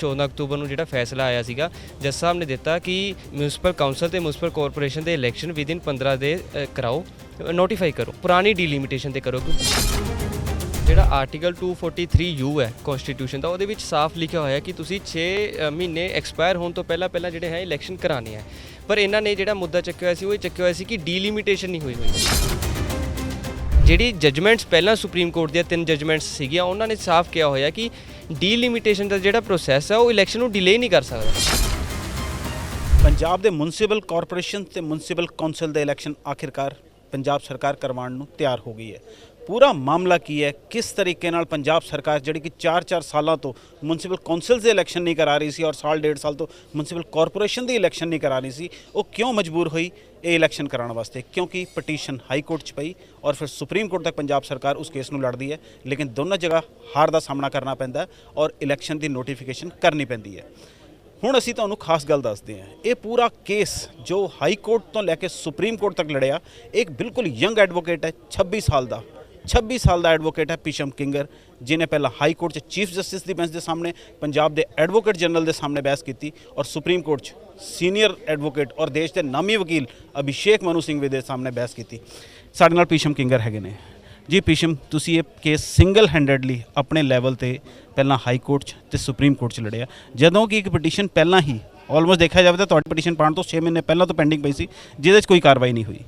14 October ਨੂੰ ਜਿਹੜਾ ਫੈਸਲਾ ਆਇਆ ਸੀਗਾ, ਜੱਜ ਸਾਹਿਬ ਨੇ ਦਿੱਤਾ ਕਿ ਮਿਊਨਿਸਪਲ ਕਾਉਂਸਲ ਤੇ ਮਿਊਨਿਸਪਲ ਕਾਰਪੋਰੇਸ਼ਨ ਦੇ ਇਲੈਕਸ਼ਨ ਵਿਦਿਨ 15 ਦੇ ਕਰਾਓ ਨੋਟੀਫਾਈ ਕਰੋ, ਪੁਰਾਣੀ ਡੀਲਿਮਿਟੇਸ਼ਨ ਤੇ ਕਰੋ ਜਿਹੜਾ ਆਰਟੀਕਲ 243 ਯੂ ਹੈ ਕਨਸਟੀਟਿਊਸ਼ਨ ਦਾ, ਉਹਦੇ ਵਿੱਚ ਸਾਫ਼ ਲਿਖਿਆ ਹੋਇਆ ਕਿ ਤੁਸੀਂ 6 ਮਹੀਨੇ ਐਕਸਪਾਇਰ ਹੋਣ ਤੋਂ ਪਹਿਲਾਂ ਪਹਿਲਾਂ ਜਿਹੜੇ ਹੈ ਇਲੈਕਸ਼ਨ ਕਰਾਣੇ ਹੈ। ਪਰ ਇਹਨਾਂ ਨੇ ਜਿਹੜਾ ਮੁੱਦਾ ਚੱਕਿਆ ਹੋਇਆ ਸੀ, ਉਹ ਇਹ ਚੱਕਿਆ ਹੋਇਆ ਸੀ ਕਿ ਡੀਲਿਮਿਟੇਸ਼ਨ ਨਹੀਂ ਹੋਈ ਹੋਈ। ਜਿਹੜੀ ਜਜਮੈਂਟਸ ਪਹਿਲਾਂ ਸੁਪਰੀਮ ਕੋਰਟ ਦੀਆਂ ਤਿੰਨ ਜਜਮੈਂਟਸ ਸੀਗੀਆਂ, ਉਹਨਾਂ ਨੇ ਸਾਫ਼ ਕਿਹਾ ਹੋਇਆ ਕਿ ਡੀਲਿਮਿਟੇਸ਼ਨ ਦਾ ਜਿਹੜਾ ਪ੍ਰੋਸੈਸ ਹੈ ਉਹ ਇਲੈਕਸ਼ਨ ਨੂੰ ਡਿਲੇ ਨਹੀਂ ਕਰ ਸਕਦਾ। ਪੰਜਾਬ ਦੇ ਮਿਊਨਿਸਪਲ ਕਾਰਪੋਰੇਸ਼ਨ ਤੇ ਮਿਊਨਿਸਪਲ ਕੌਂਸਲ ਦੇ ਇਲੈਕਸ਼ਨ ਆਖਿਰਕਾਰ ਪੰਜਾਬ ਸਰਕਾਰ ਕਰਵਾਉਣ ਨੂੰ ਤਿਆਰ ਹੋ ਗਈ ਹੈ। ਪੂਰਾ ਮਾਮਲਾ ਕੀ ਹੈ? ਕਿਸ ਤਰੀਕੇ ਨਾਲ ਪੰਜਾਬ ਸਰਕਾਰ ਜਿਹੜੀ ਕਿ 4-4 ਸਾਲਾਂ ਤੋਂ ਮਿਊਨਿਸਪਲ ਕੌਂਸਲਸ ਦੇ ਇਲੈਕਸ਼ਨ ਨਹੀਂ ਕਰਾ ਰਹੀ ਸੀ ਔਰ ਸਾਲ ਡੇਢ ਸਾਲ ਤੋਂ ਮਿਊਨਿਸਪਲ ਕਾਰਪੋਰੇਸ਼ਨ ਦੀ ਇਲੈਕਸ਼ਨ ਨਹੀਂ ਕਰਾ ਰਹੀ ਸੀ, ਉਹ ਕਿਉਂ ਮਜਬੂਰ ਹੋਈ ਇਹ ਇਲੈਕਸ਼ਨ ਕਰਾਉਣ ਵਾਸਤੇ? ਕਿਉਂਕਿ ਪਟੀਸ਼ਨ ਹਾਈ ਕੋਰਟ 'ਚ ਪਈ ਔਰ ਫਿਰ ਸੁਪਰੀਮ ਕੋਰਟ ਤੱਕ ਪੰਜਾਬ ਸਰਕਾਰ ਉਸ ਕੇਸ ਨੂੰ ਲੜਦੀ ਹੈ, ਲੇਕਿਨ ਦੋਨੋਂ ਜਗ੍ਹਾ ਹਾਰ ਦਾ ਸਾਹਮਣਾ ਕਰਨਾ ਪੈਂਦਾ ਔਰ ਇਲੈਕਸ਼ਨ ਦੀ ਨੋਟੀਫਿਕੇਸ਼ਨ ਕਰਨੀ ਪੈਂਦੀ ਹੈ। ਹੁਣ ਅਸੀਂ ਤੁਹਾਨੂੰ ਖਾਸ ਗੱਲ ਦੱਸਦੇ ਹਾਂ, ਇਹ ਪੂਰਾ ਕੇਸ ਜੋ ਹਾਈ ਕੋਰਟ ਤੋਂ ਲੈ ਕੇ ਸੁਪਰੀਮ ਕੋਰਟ ਤੱਕ ਲੜਿਆ ਇੱਕ ਬਿਲਕੁਲ ਯੰਗ ਐਡਵੋਕੇਟ ਹੈ 26 ਸਾਲ ਦਾ। 26 ਸਾਲ ਦਾ ਐਡਵੋਕੇਟ ਹੈ ਪੀਸ਼ਮ ਕਿੰਗਰ ਜਿਨੇ ਪਹਿਲਾਂ ਹਾਈ ਕੋਰਟ 'ਚ ਚੀਫ ਜਸਟਿਸ ਦੀ ਬੈਂਚ ਦੇ ਸਾਹਮਣੇ ਪੰਜਾਬ ਦੇ ਐਡਵੋਕੇਟ ਜਨਰਲ ਦੇ ਸਾਹਮਣੇ ਬਹਿਸ ਕੀਤੀ ਔਰ ਸੁਪਰੀਮ ਕੋਰਟ 'ਚ ਸੀਨੀਅਰ ਐਡਵੋਕੇਟ ਔਰ ਦੇਸ਼ ਦੇ ਨਾਮੀ ਵਕੀਲ ਅਭਿਸ਼ੇਕ ਮਨੂ ਸਿੰਘ ਵੀ ਦੇ ਸਾਹਮਣੇ ਬਹਿਸ ਕੀਤੀ। ਸਾਡੇ ਨਾਲ ਪਿਸ਼ਮ ਕਿੰਗਰ ਹੈਗੇ ਨੇ। ਜੀ ਪਿਸ਼ਮ ਤੁਸੀਂ ਇਹ ਕੇਸ ਸਿੰਗਲ ਹੈਂਡਡਲੀ ਆਪਣੇ ਲੈਵਲ ਤੇ ਪਹਿਲਾਂ ਹਾਈ ਕੋਰਟ 'ਚ ਤੇ ਸੁਪਰੀਮ ਕੋਰਟ 'ਚ ਲੜਿਆ। ਜਦੋਂ ਕਿ ਇੱਕ ਪਟੀਸ਼ਨ ਪਹਿਲਾਂ ਹੀ ਆਲਮੋਸਟ ਦੇਖਿਆ ਜਾਵੇ ਤਾਂ ਤੁਹਾਡੀ ਪਟੀਸ਼ਨ ਪਾਉਣ ਤੋਂ 6 ਮਹੀਨੇ ਪਹਿਲਾਂ ਤੋਂ ਪੈਂਡਿੰਗ ਪਈ ਸੀ, ਜਿਹਦੇ 'ਚ ਕੋਈ ਕਾਰਵਾਈ ਨਹੀਂ ਹੋਈ।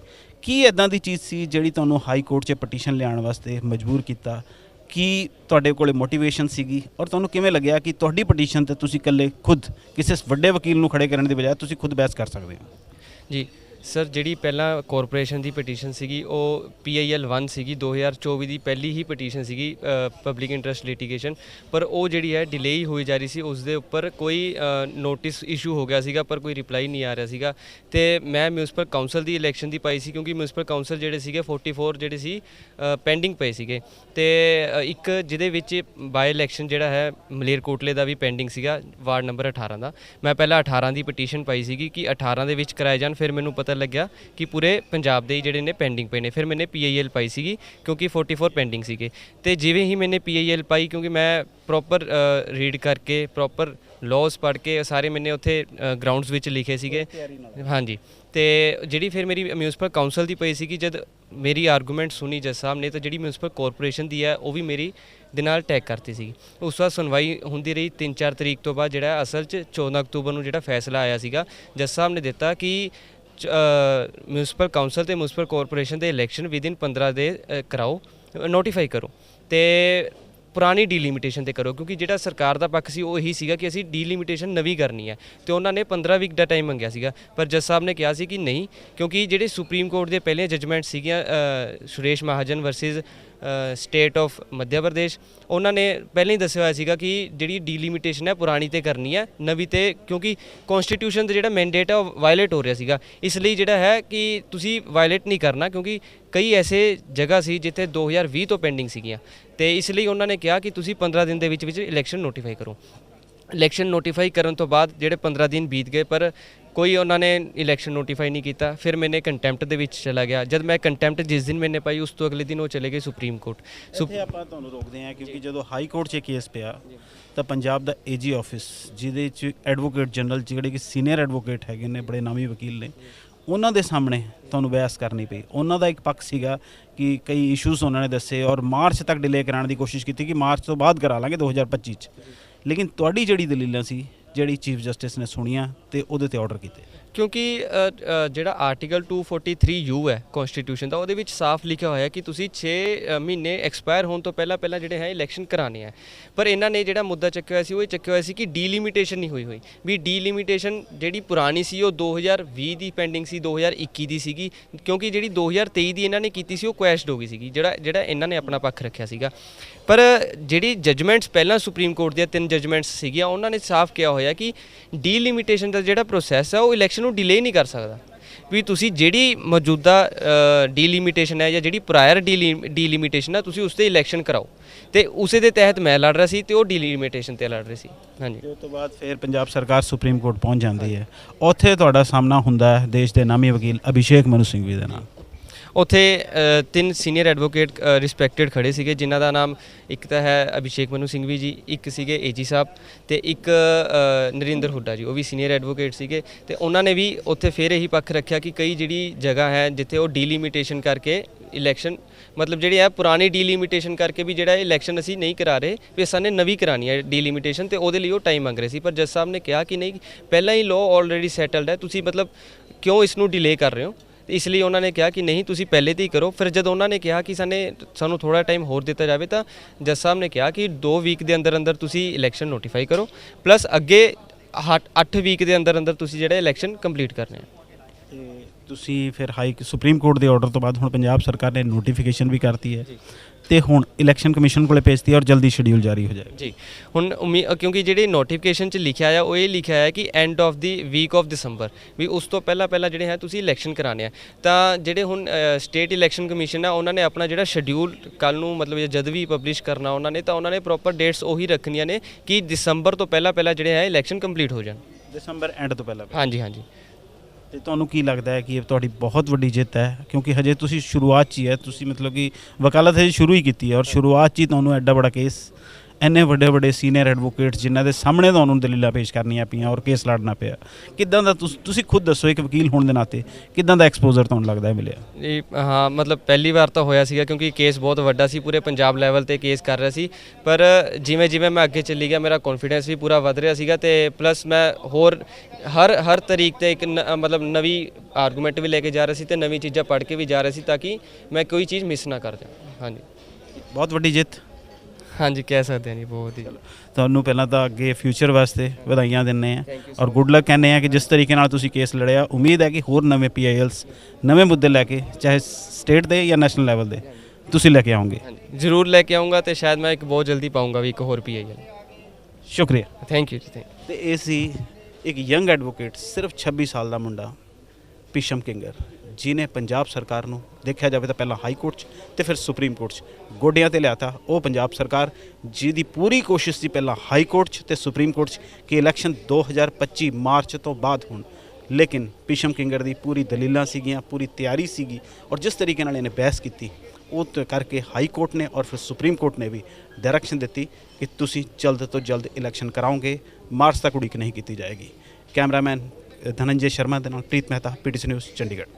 ਕੀ ਇਦਾਂ ਦੀ ਚੀਜ਼ ਸੀ ਜਿਹੜੀ ਤੁਹਾਨੂੰ ਹਾਈ ਕੋਰਟ 'ਚ ਪਟੀਸ਼ਨ ਲਿਆਉਣ ਵਾਸਤੇ ਮਜਬੂਰ ਕੀਤਾ? ਕੀ ਤੁਹਾਡੇ ਕੋਲੇ ਮੋਟੀਵੇਸ਼ਨ ਸੀਗੀ? ਔਰ ਤੁਹਾਨੂੰ ਕਿਵੇਂ ਲੱਗਿਆ ਕਿ ਤੁਹਾਡੀ ਪਟੀਸ਼ਨ ਤੇ ਤੁਸੀਂ ਇਕੱਲੇ ਖੁਦ ਕਿਸੇ ਵੱਡੇ ਵਕੀਲ ਨੂੰ ਖੜੇ ਕਰਨ ਦੀ ਬਜਾਏ ਤੁਸੀਂ ਖੁਦ ਬਹਿਸ ਕਰ ਸਕਦੇ ਹੋ? ਜੀ ਸਰ, ਜਿਹੜੀ ਪਹਿਲਾਂ ਕਾਰਪੋਰੇਸ਼ਨ ਦੀ ਪਟੀਸ਼ਨ ਸੀਗੀ, ਉਹ PIL 1 ਸੀਗੀ 2024 ਦੀ ਪਹਿਲੀ ਹੀ ਪਟੀਸ਼ਨ ਸੀਗੀ ਪਬਲਿਕ ਇੰਟਰਸਟ ਲਿਟੀਗੇਸ਼ਨ ਪਰ ਉਹ ਜਿਹੜੀ ਹੈ ਡਿਲੇ ਹੀ ਹੋਈ ਜਾ ਰਹੀ ਸੀ ਉਸ ਦੇ ਉੱਪਰ ਕੋਈ ਨੋਟਿਸ ਇਸ਼ੂ ਹੋ ਗਿਆ ਸੀਗਾ, ਪਰ ਕੋਈ ਰਿਪਲਾਈ ਨਹੀਂ ਆ ਰਿਹਾ ਸੀਗਾ। ਤੇ ਮੈਂ ਮਿਊਨਿਸਪਲ ਕਾਉਂਸਲ ਦੀ ਇਲੈਕਸ਼ਨ ਦੀ ਪਾਈ ਸੀ, ਕਿਉਂਕਿ ਮਿਊਨਿਸਪਲ ਕਾਉਂਸਲ ਜਿਹੜੇ ਸੀਗੇ 44 ਜਿਹੜੇ ਸੀ ਪੈਂਡਿੰਗ ਪਏ ਸੀਗੇ। ਤੇ ਇੱਕ ਜਿਹਦੇ ਵਿੱਚ ਬਾਈ ਇਲੈਕਸ਼ਨ ਜਿਹੜਾ ਹੈ, ਮਲੇਰਕੋਟਲੇ ਦਾ ਵੀ ਪੈਂਡਿੰਗ ਸੀਗਾ, ਵਾਰਡ ਨੰਬਰ 18 ਦਾ। ਮੈਂ ਪਹਿਲਾਂ 18 ਦੀ ਪਟੀਸ਼ਨ ਪਾਈ ਸੀਗੀ ਕਿ 18 ਦੇ ਵਿੱਚ ਕਰਾਏ ਜਾਣ, ਫਿਰ ਮੈਨੂੰ ਪਤਾ ਲੱਗਿਆ ਕਿ ਪੂਰੇ ਪੰਜਾਬ ਦੇ ਹੀ ਜਿਹੜੇ ਨੇ ਪੈਂਡਿੰਗ ਪਏ ਨੇ। ਫਿਰ ਮੈਨੇ ਪੀਆਈਐਲ ਪਾਈ ਸੀਗੀ ਕਿਉਂਕਿ 44 ਪੈਂਡਿੰਗ ਸੀਗੇ। ਤੇ ਜਿਵੇਂ ਹੀ ਮੈਨੇ ਪੀਆਈਐਲ ਪਾਈ ਕਿਉਂਕਿ ਮੈਂ ਪ੍ਰੋਪਰ ਰੀਡ ਕਰਕੇ ਪ੍ਰੋਪਰ ਲਾਜ਼ ਪੜ੍ਹ ਕੇ ਸਾਰੇ ਮੈਨੇ ਉੱਥੇ ਗਰਾਊਂਡਸ ਵਿੱਚ ਲਿਖੇ ਸੀਗੇ। ਹਾਂਜੀ। ਤੇ ਜਿਹੜੀ ਫਿਰ ਮੇਰੀ ਮਿਊਨਿਸਪਲ ਕਾਉਂਸਲ ਦੀ ਪਈ ਸੀਗੀ ਜਦ ਮੇਰੀ ਆਰਗੂਮੈਂਟ ਸੁਣੀ ਜੱਜ ਸਾਹਿਬ ਨੇ ਤਾਂ ਜਿਹੜੀ ਮਿਊਨਿਸਪਲ ਕਾਰਪੋਰੇਸ਼ਨ ਦੀ ਹੈ ਉਹ ਵੀ ਮੇਰੀ ਦੇ ਨਾਲ ਟੈਗ ਕਰਤੀ ਸੀ ਉਸ ਵਾਰ ਸੁਣਵਾਈ ਹੁੰਦੀ ਰਹੀ 3-4 ਤਰੀਕ ਤੋਂ ਬਾਅਦ ਜਿਹੜਾ ਅਸਲ 'ਚ 14 ਅਕਤੂਬਰ ਨੂੰ ਜਿਹੜਾ ਫੈਸਲਾ ਆਇਆ ਸੀਗਾ ਜੱਜ ਸਾਹਿਬ ਨੇ ਦਿੱਤਾ ਕਿ ਮਿਊਨਿਸਪਲ ਕਾਉਂਸਲ ਤੇ ਮਿਊਨਿਸਪਲ ਕਾਰਪੋਰੇਸ਼ਨ ਦੇ ਇਲੈਕਸ਼ਨ ਵਿਦਿਨ 15 ਦੇ ਕਰਾਓ ਨੋਟੀਫਾਈ ਕਰੋ ਤੇ ਪੁਰਾਣੀ ਡੀਲਿਮਿਟੇਸ਼ਨ ਤੇ ਕਰੋ ਕਿਉਂਕਿ ਜਿਹੜਾ ਸਰਕਾਰ ਦਾ ਪੱਖ ਸੀ ਉਹ ਇਹੀ ਸੀਗਾ ਕਿ ਅਸੀਂ ਡੀਲਿਮਿਟੇਸ਼ਨ ਨਵੀਂ ਕਰਨੀ ਹੈ ਤੇ ਉਹਨਾਂ ਨੇ 15 ਵੀਕ ਦਾ ਟਾਈਮ ਮੰਗਿਆ ਸੀਗਾ ਪਰ ਜੱਜ ਸਾਹਿਬ ਨੇ ਕਿਹਾ ਸੀ ਕਿ ਨਹੀਂ ਕਿਉਂਕਿ ਜਿਹੜੇ ਸੁਪਰੀਮ ਕੋਰਟ ਦੇ ਪਹਿਲੇ ਜਜਮੈਂਟ ਸੀਗੀਆਂ Suresh Mahajan versus state of Madhya Pradesh, ਉਹਨਾਂ ਨੇ ਪਹਿਲਾਂ ਹੀ ਦੱਸਿਆ ਹੋਇਆ ਸੀਗਾ ਕਿ ਜਿਹੜੀ ਡੀਲਿਮਿਟੇਸ਼ਨ ਹੈ ਪੁਰਾਣੀ ਤੇ ਕਰਨੀ ਹੈ, ਨਵੀਂ ਤੇ, ਕਿਉਂਕਿ ਕਨਸਟੀਟਿਊਸ਼ਨ ਦਾ ਜਿਹੜਾ ਮੈਂਡੇਟ ਹੈ ਉਹ ਵਾਇਲੇਟ ਹੋ ਰਿਹਾ ਸੀਗਾ। ਇਸ ਲਈ ਜਿਹੜਾ ਹੈ ਕਿ ਤੁਸੀਂ ਵਾਇਲੇਟ ਨਹੀਂ ਕਰਨਾ, ਕਿਉਂਕਿ ਕਈ ਐਸੇ ਜਗ੍ਹਾ ਸੀ ਜਿੱਥੇ 2020 ਤੋਂ ਪੈਂਡਿੰਗ ਸੀਗੀਆਂ। ਤੇ ਇਸ ਲਈ ਉਹਨਾਂ ਨੇ ਕਿਹਾ ਕਿ ਤੁਸੀਂ 15 ਦਿਨ ਦੇ ਵਿੱਚ ਵਿੱਚ ਇਲੈਕਸ਼ਨ ਨੋਟੀਫਾਈ ਕਰੋ। ਇਲੈਕਸ਼ਨ ਨੋਟੀਫਾਈ ਕਰਨ ਤੋਂ ਬਾਅਦ ਜਿਹੜੇ 15 ਦਿਨ ਬੀਤ ਗਏ, ਪਰ ਕੋਈ ਉਹਨਾਂ ਨੇ ਇਲੈਕਸ਼ਨ ਨੋਟੀਫਾਈ ਨਹੀਂ ਕੀਤਾ ਫਿਰ ਮੈਨੇ ਕੰਟੈਂਪਟ ਦੇ ਵਿੱਚ ਚਲਾ ਗਿਆ। ਜਦ ਮੈਂ ਕੰਟੈਂਪਟ ਜਿਸ ਦਿਨ ਮੈਨੇ ਪਾਈ ਉਸ ਤੋਂ ਅਗਲੇ ਦਿਨ ਉਹ ਚਲੇ ਗਏ ਸੁਪਰੀਮ ਕੋਰਟ ਇੱਥੇ ਆਪਾਂ ਤੁਹਾਨੂੰ ਰੋਕਦੇ ਹਾਂ ਕਿਉਂਕਿ ਜਦੋਂ ਹਾਈ ਕੋਰਟ 'ਚ ਕੇਸ ਪਿਆ ਤਾਂ ਪੰਜਾਬ ਦਾ ਏਜੀ ਆਫਿਸ ਜਿਹਦੇ 'ਚ ਐਡਵੋਕੇਟ ਜਨਰਲ ਜਿਹੜੇ ਕਿ ਸੀਨੀਅਰ ਐਡਵੋਕੇਟ ਹੈਗੇ ਨੇ ਬੜੇ ਨਾਮੀ ਵਕੀਲ ਨੇ ਉਹਨਾਂ ਦੇ ਸਾਹਮਣੇ ਤੁਹਾਨੂੰ ਬਹਿਸ ਕਰਨੀ ਪਈ। ਉਹਨਾਂ ਦਾ ਇੱਕ ਪੱਖ ਸੀਗਾ ਕਿ ਕਈ ਇਸ਼ੂਸ ਉਹਨਾਂ ਨੇ ਦੱਸੇ ਔਰ ਮਾਰਚ ਤੱਕ ਡਿਲੇ ਕਰਾਉਣ ਦੀ ਕੋਸ਼ਿਸ਼ ਕੀਤੀ ਕਿ ਮਾਰਚ ਤੋਂ ਬਾਅਦ ਕਰਾ ਲਾਂਗੇ 2025 ਚ। ਲੇਕਿਨ ਤੁਹਾਡੀ ਜਿਹੜੀ ਦਲੀਲਾਂ ਸੀ ਜਿਹੜੀ ਚੀਫ ਜਸਟਿਸ ਨੇ ਸੁਣੀਆਂ ਤੇ ਉਹਦੇ ਤੇ ਆਰਡਰ ਕੀਤੇ। ਕਿਉਂਕਿ ਅ, ਅ, ਜਿਹੜਾ ਆਰਟੀਕਲ 243 ਯੂ ਹੈ ਕਨਸਟੀਟਿਊਸ਼ਨ ਦਾ ਉਹਦੇ ਵਿੱਚ ਸਾਫ਼ ਲਿਖਿਆ ਹੋਇਆ ਕਿ ਤੁਸੀਂ 6 ਮਹੀਨੇ ਐਕਸਪਾਇਰ ਹੋਣ ਤੋਂ ਪਹਿਲਾਂ ਪਹਿਲਾਂ ਜਿਹੜੇ ਹੈ ਇਲੈਕਸ਼ਨ ਕਰਾਣੇ ਆ ਪਰ ਇਹਨਾਂ ਨੇ ਜਿਹੜਾ ਮੁੱਦਾ ਚੱਕਿਆ ਹੋਇਆ ਸੀ ਉਹ ਇਹ ਚੱਕਿਆ ਹੋਇਆ ਸੀ ਕਿ ਡੀਲਿਮਿਟੇਸ਼ਨ ਨਹੀਂ ਹੋਈ ਹੋਈ। ਵੀ ਡੀਲਿਮਿਟੇਸ਼ਨ ਜਿਹੜੀ ਪੁਰਾਣੀ ਸੀ ਉਹ 2020 ਦੀ ਪੈਂਡਿੰਗ ਸੀ 2021 ਦੀ ਸੀਗੀ। ਕਿਉਂਕਿ ਜਿਹੜੀ 2023 ਦੀ ਇਹਨਾਂ ਨੇ ਕੀਤੀ ਸੀ ਉਹ ਕੁਐਸ਼ਡ ਹੋ ਗਈ ਸੀਗੀ। ਜਿਹੜਾ ਜਿਹੜਾ ਇਹਨਾਂ ਨੇ ਆਪਣਾ ਪੱਖ ਰੱਖਿਆ ਸੀਗਾ। ਪਰ ਜਿਹੜੀ ਜਜਮੈਂਟਸ ਪਹਿਲਾਂ ਸੁਪਰੀਮ ਕੋਰਟ ਦੀਆਂ ਤਿੰਨ ਜਜਮੈਂਟਸ ਸੀਗੀਆਂ ਉਹਨਾਂ ਨੇ ਸਾਫ਼ ਕਿਹਾ ਹੋਇਆ ਕਿ ਡੀਲਿਮਿਟੇਸ਼ਨ ਦਾ ਜਿਹੜਾ ਪ੍ਰੋਸੈਸ ਹੈ ਉਹ ਇਲੈਕਸ਼ਨ ਨੂੰ ਡਿਲੇ ਨਹੀਂ ਕਰ ਸਕਦਾ। ਵੀ ਤੁਸੀਂ ਜਿਹੜੀ ਮੌਜੂਦਾ ਡੀਲਿਮਿਟੇਸ਼ਨ ਹੈ ਜਾਂ ਜਿਹੜੀ ਪ੍ਰਾਇਰ ਡੀਲਿਮਿਟੇਸ਼ਨ ਹੈ ਤੁਸੀਂ ਉਸ ਤੇ ਇਲੈਕਸ਼ਨ ਕਰਾਓ। ਤੇ ਉਸੇ ਦੇ ਤਹਿਤ ਮੈਂ ਲੜ ਰਿਹਾ ਸੀ ਤੇ ਉਹ ਡੀਲਿਮਿਟੇਸ਼ਨ ਤੇ ਲੜ ਰਹੇ ਸੀ। ਹਾਂਜੀ। ਤੇ ਉਸ ਤੋਂ ਬਾਅਦ ਫਿਰ ਪੰਜਾਬ ਸਰਕਾਰ ਸੁਪਰੀਮ ਕੋਰਟ ਪਹੁੰਚ ਜਾਂਦੀ ਹੈ। ਉੱਥੇ ਤੁਹਾਡਾ ਸਾਹਮਣਾ ਹੁੰਦਾ ਹੈ ਦੇਸ਼ ਦੇ ਨਾਮੀ ਵਕੀਲ ਅਭਿਸ਼ੇਕ ਮਨੂ ਸਿੰਘਵੀ ਦੇ ਨਾਲ। ਉੱਥੇ ਤਿੰਨ ਸੀਨੀਅਰ ਐਡਵੋਕੇਟ ਰਿਸਪੈਕਟਡ ਖੜੇ ਸੀਗੇ, ਜਿਨ੍ਹਾਂ ਦਾ ਨਾਮ ਇੱਕ ਤਾਂ ਹੈ ਅਭਿਸ਼ੇਕ ਮਨੂ ਸਿੰਘ ਵੀ ਜੀ, ਇੱਕ ਸੀਗੇ ਏਜੀ ਸਾਹਿਬ ਤੇ ਇੱਕ ਨਰਿੰਦਰ ਹੁੱਡਾ ਜੀ, ਉਹ ਵੀ ਸੀਨੀਅਰ ਐਡਵੋਕੇਟ ਸੀਗੇ ਤੇ ਉਹਨਾਂ ਨੇ ਵੀ ਉੱਥੇ ਫਿਰ ਇਹੀ ਪੱਖ ਰੱਖਿਆ ਕਿ ਕਈ ਜਿਹੜੀ ਜਗ੍ਹਾ ਹੈ ਜਿੱਥੇ ਉਹ ਡੀਲਿਮਿਟੇਸ਼ਨ ਕਰਕੇ ਇਲੈਕਸ਼ਨ ਮਤਲਬ ਜਿਹੜੀ ਹੈ ਪੁਰਾਣੀ ਡੀਲਿਮਿਟੇਸ਼ਨ ਕਰਕੇ ਵੀ ਜਿਹੜਾ ਇਲੈਕਸ਼ਨ ਅਸੀਂ ਨਹੀਂ ਕਰਾ ਰਹੇ, ਵੀ ਅਸਾਂ ਨੇ ਨਵੀਂ ਕਰਾਣੀ ਹੈ ਡੀਲਿਮਿਟੇਸ਼ਨ ਤੇ ਉਹਦੇ ਲਈ ਉਹ ਟਾਈਮ ਮੰਗ ਰਹੇ ਸੀ। ਪਰ ਜੱਜ ਸਾਹਿਬ ਨੇ ਕਿਹਾ ਕਿ ਨਹੀਂ, ਪਹਿਲਾਂ ਹੀ ਲਾਅ ਆਲਰੇਡੀ ਸੈਟਲਡ ਹੈ, ਤੁਸੀਂ ਮਤਲਬ ਕਿਉਂ ਇਸ ਨੂੰ ਡਿਲੇ ਕਰ ਰਹੇ ਹੋ? ਇਸ ਲਈ ਉਹਨਾਂ ਨੇ ਕਿਹਾ ਕਿ ਨਹੀਂ, ਤੁਸੀਂ ਪਹਿਲੇ ਤੇ ਹੀ ਕਰੋ। ਫਿਰ ਜਦ ਉਹਨਾਂ ਨੇ ਕਿਹਾ ਕਿ ਸਾਨੇ ਸਾਨੂੰ ਥੋੜਾ ਟਾਈਮ ਹੋਰ ਦਿੱਤਾ ਜਾਵੇ ਤਾਂ ਜੱਜ ਸਾਹਿਬ ਨੇ ਕਿਹਾ ਕਿ 2 ਵੀਕ ਦੇ ਅੰਦਰ ਅੰਦਰ ਤੁਸੀਂ ਇਲੈਕਸ਼ਨ ਨੋਟੀਫਾਈ ਕਰੋ। ਪਲੱਸ ਅੱਗੇ 8 ਵੀਕ ਦੇ ਅੰਦਰ ਅੰਦਰ ਤੁਸੀਂ ਜਿਹੜਾ ਇਲੈਕਸ਼ਨ ਕੰਪਲੀਟ ਕਰਨੇ ਆ। ਤੁਸੀਂ ਫਿਰ ਹਾਈ ਸੁਪਰੀਮ ਕੋਰਟ ਦੇ ਆਰਡਰ ਤੋਂ ਬਾਅਦ ਹੁਣ ਪੰਜਾਬ ਸਰਕਾਰ ਨੇ ਨੋਟੀਫਿਕੇਸ਼ਨ ਵੀ ਕਰਤੀ ਹੈ ਤੇ ਹੁਣ ਇਲੈਕਸ਼ਨ ਕਮਿਸ਼ਨ ਕੋਲੇ ਭੇਜਤੀ ਹੈ ਔਰ ਜਲਦੀ ਸ਼ਡਿਊਲ ਜਾਰੀ ਹੋ ਜਾਏਗਾ। ਜੀ। ਹੁਣ ਉਮੀ- ਕਿਉਂਕਿ ਜਿਹੜੀ ਨੋਟੀਫਿਕੇਸ਼ਨ ਚ ਲਿਖਿਆ ਆ ਉਹ ਇਹ ਲਿਖਿਆ ਹੈ ਕਿ end of the week of December ਵੀ ਉਸ ਤੋਂ ਪਹਿਲਾਂ ਪਹਿਲਾਂ ਜਿਹੜੇ ਹੈ ਤੁਸੀਂ ਇਲੈਕਸ਼ਨ ਕਰਾਣੇ ਆ। ਤਾਂ ਜਿਹੜੇ ਹੁਣ ਸਟੇਟ ਇਲੈਕਸ਼ਨ ਕਮਿਸ਼ਨ ਆ ਉਹਨਾਂ ਨੇ ਆਪਣਾ ਜਿਹੜਾ ਸ਼ਡਿਊਲ ਕੱਲ ਨੂੰ ਮਤਲਬ ਜਦ ਵੀ ਪਬਲਿਸ਼ ਕਰਨਾ ਉਹਨਾਂ ਨੇ ਤਾਂ ਉਹਨਾਂ ਨੇ ਪ੍ਰੋਪਰ ਡੇਟਸ ਉਹੀ ਰੱਖਣੀਆਂ ਨੇ ਕਿ ਦਸੰਬਰ ਤੋਂ ਪਹਿਲਾਂ ਪਹਿਲਾਂ ਜਿਹੜੇ ਹੈ ਇਲੈਕਸ਼ਨ ਕੰਪਲੀਟ ਹੋ ਜਾਣ। ਦਸੰਬਰ ਐਂਡ ਤੋਂ ਪਹਿਲਾਂ। ਹਾਂਜੀ ਹਾਂਜੀ। ਤੇ ਤੁਹਾਨੂੰ ਕੀ ਲੱਗਦਾ ਹੈ ਕਿ ਇਹ ਤੁਹਾਡੀ ਬਹੁਤ ਵੱਡੀ ਜਿੱਤ ਹੈ? ਕਿਉਂਕਿ ਹਜੇ ਤੁਸੀਂ ਸ਼ੁਰੂਆਤ 'ਚ ਹੀ ਹੈ, ਤੁਸੀਂ ਮਤਲਬ ਕਿ ਵਕਾਲਤ ਹਜੇ ਸ਼ੁਰੂ ਹੀ ਕੀਤੀ ਹੈ ਔਰ ਸ਼ੁਰੂਆਤ 'ਚ ਹੀ ਤੁਹਾਨੂੰ ਐਡਾ ਬੜਾ ਕੇਸ ਇੰਨੇ ਵੱਡੇ ਵੱਡੇ ਸੀਨੀਅਰ ਐਡਵੋਕੇਟਸ ਜਿਨ੍ਹਾਂ ਦੇ ਸਾਹਮਣੇ ਤੁਹਾਨੂੰ ਦਲੀਲਾਂ ਪੇਸ਼ ਕਰਨੀਆਂ ਪਈਆਂ ਔਰ ਕੇਸ ਲੜਨਾ ਪਿਆ। ਕਿੱਦਾਂ ਦਾ ਤੁਸ- ਤੁਸੀਂ ਖੁਦ ਦੱਸੋ ਇੱਕ ਵਕੀਲ ਹੋਣ ਦੇ ਨਾਤੇ ਕਿੱਦਾਂ ਦਾ ਐਕਸਪੋਜ਼ਰ ਤੁਹਾਨੂੰ ਲੱਗਦਾ ਹੈ ਮਿਲਿਆ? ਇਹ ਹਾਂ ਮਤਲਬ ਪਹਿਲੀ ਵਾਰ ਤਾਂ ਹੋਇਆ ਸੀਗਾ ਕਿਉਂਕਿ ਕੇਸ ਬਹੁਤ ਵੱਡਾ ਸੀ ਪੂਰੇ ਪੰਜਾਬ ਲੈਵਲ ਤੇ ਕੇਸ ਕਰ ਰਿਹਾ ਸੀ। ਪਰ ਜਿਵੇਂ ਜਿਵੇਂ ਮੈਂ ਅੱਗੇ ਚੱਲੀ ਗਿਆ ਮੇਰਾ ਕੌਨਫੀਡੈਂਸ ਵੀ ਪੂਰਾ ਵੱਧ ਰਿਹਾ ਸੀਗਾ ਤੇ ਪਲੱਸ ਮੈਂ ਹੋਰ ਹਰ ਹਰ ਤਰੀਕ ਤੇ ਇੱਕ ਨ- ਮਤਲਬ ਨਵੀਂ ਆਰਗੂਮੈਂਟ ਵੀ ਲੈ ਕੇ ਜਾ ਰਿਹਾ ਸੀ ਤੇ ਨਵੀਂ ਚੀਜ਼ਾਂ ਪੜ੍ਹ ਕੇ ਵੀ ਜਾ ਰਿਹਾ ਸੀ ਤਾਂ ਕਿ ਮੈਂ ਕੋਈ ਚੀਜ਼ ਮਿਸ ਨਾ ਕਰ ਜਾਵਾਂ। ਹਾਂਜੀ। ਬਹੁਤ ਵੱਡੀ ਜਿੱਤ। ਹਾਂਜੀ ਕਹਿ ਸਕਦੇ ਹਾਂ ਜੀ ਬਹੁਤ ਹੀ। ਤੁਹਾਨੂੰ ਪਹਿਲਾਂ ਤਾਂ ਅੱਗੇ ਫਿਊਚਰ ਵਾਸਤੇ ਵਧਾਈਆਂ ਦਿੰਨੇ ਆ ਔਰ ਗੁੱਡ ਲੱਕ ਕਹਿੰਦੇ ਆ ਕਿ ਜਿਸ ਤਰੀਕੇ ਨਾਲ ਤੁਸੀਂ ਕੇਸ ਲੜਿਆ ਉਮੀਦ ਹੈ ਕਿ ਹੋਰ ਨਵੇਂ ਪੀਆਈਐਲਸ ਨਵੇਂ ਮੁੱਦੇ ਲੈ ਕੇ ਚਾਹੇ ਸਟੇਟ ਦੇ ਜਾਂ ਨੈਸ਼ਨਲ ਲੈਵਲ ਦੇ ਤੁਸੀਂ ਲੈ ਕੇ ਆਓਗੇ। ਹਾਂਜੀ ਜ਼ਰੂਰ ਲੈ ਕੇ ਆਉਂਗਾ ਤੇ ਸ਼ਾਇਦ ਮੈਂ ਇੱਕ ਬਹੁਤ ਜਲਦੀ ਪਾਉਂਗਾ ਵੀ ਇੱਕ ਹੋਰ ਪੀਆਈ ਸ਼ੁਕਰੀਆ। ਥੈਂਕ ਯੂ ਜੀ ਥੈਂਕ ਤੇ ਇਹ ਸੀ ਇੱਕ ਯੰਗ ਐਡਵੋਕੇਟ ਸਿਰਫ 26 ਸਾਲ ਦਾ ਮੁੰਡਾ ਪਿਸ਼ਮ ਕਿੰਗਰ। ਜਿਨੇ ਪੰਜਾਬ ਸਰਕਾਰ ਨੂੰ ਦੇਖਿਆ ਜਾਵੇ ਤਾਂ ਪਹਿਲਾਂ ਹਾਈ ਕੋਰਟ 'ਚ ਤੇ ਫਿਰ ਸੁਪਰੀਮ ਕੋਰਟ 'ਚ ਗੋਡਿਆਂ ਤੇ ਲਿਆਤਾ ਉਹ ਪੰਜਾਬ ਸਰਕਾਰ, ਜਿਹਦੀ ਪੂਰੀ ਕੋਸ਼ਿਸ਼ ਸੀ ਪਹਿਲਾਂ ਹਾਈ ਕੋਰਟ 'ਚ ਤੇ ਸੁਪਰੀਮ ਕੋਰਟ 'ਚ ਕਿ ਇਲੈਕਸ਼ਨ 2025 ਮਾਰਚ ਤੋਂ ਬਾਅਦ ਹੋਣ। ਲੇਕਿਨ ਪਿਸ਼ਮ ਕਿੰਗਰ ਦੀ ਪੂਰੀ ਦਲੀਲਾਂ ਸੀਗੀਆਂ, ਪੂਰੀ ਤਿਆਰੀ ਸੀਗੀ ਔਰ ਜਿਸ ਤਰੀਕੇ ਨਾਲ ਇਹਨੇ ਬਹਿਸ ਕੀਤੀ, ਉਹ ਕਰਕੇ ਹਾਈ ਕੋਰਟ ਨੇ ਔਰ ਫਿਰ ਸੁਪਰੀਮ ਕੋਰਟ ਨੇ ਵੀ ਡਾਇਰੈਕਸ਼ਨ ਦਿੱਤੀ ਕਿ ਤੁਸੀਂ ਜਲਦ ਤੋਂ ਜਲਦ ਇਲੈਕਸ਼ਨ ਕਰਾਓਗੇ, ਮਾਰਚ ਤੱਕ ਉਡੀਕ ਨਹੀਂ ਕੀਤੀ ਜਾਏਗੀ। ਕੈਮਰਾਮੈਨ ਧਨੰਜੇ ਸ਼ਰਮਾ ਦੇ ਨਾਲ ਪ੍ਰੀਤ ਮਹਿਤਾ, ਪੀਟੀਸੀ ਨਿਊਜ਼, ਚੰਡੀਗੜ੍ਹ।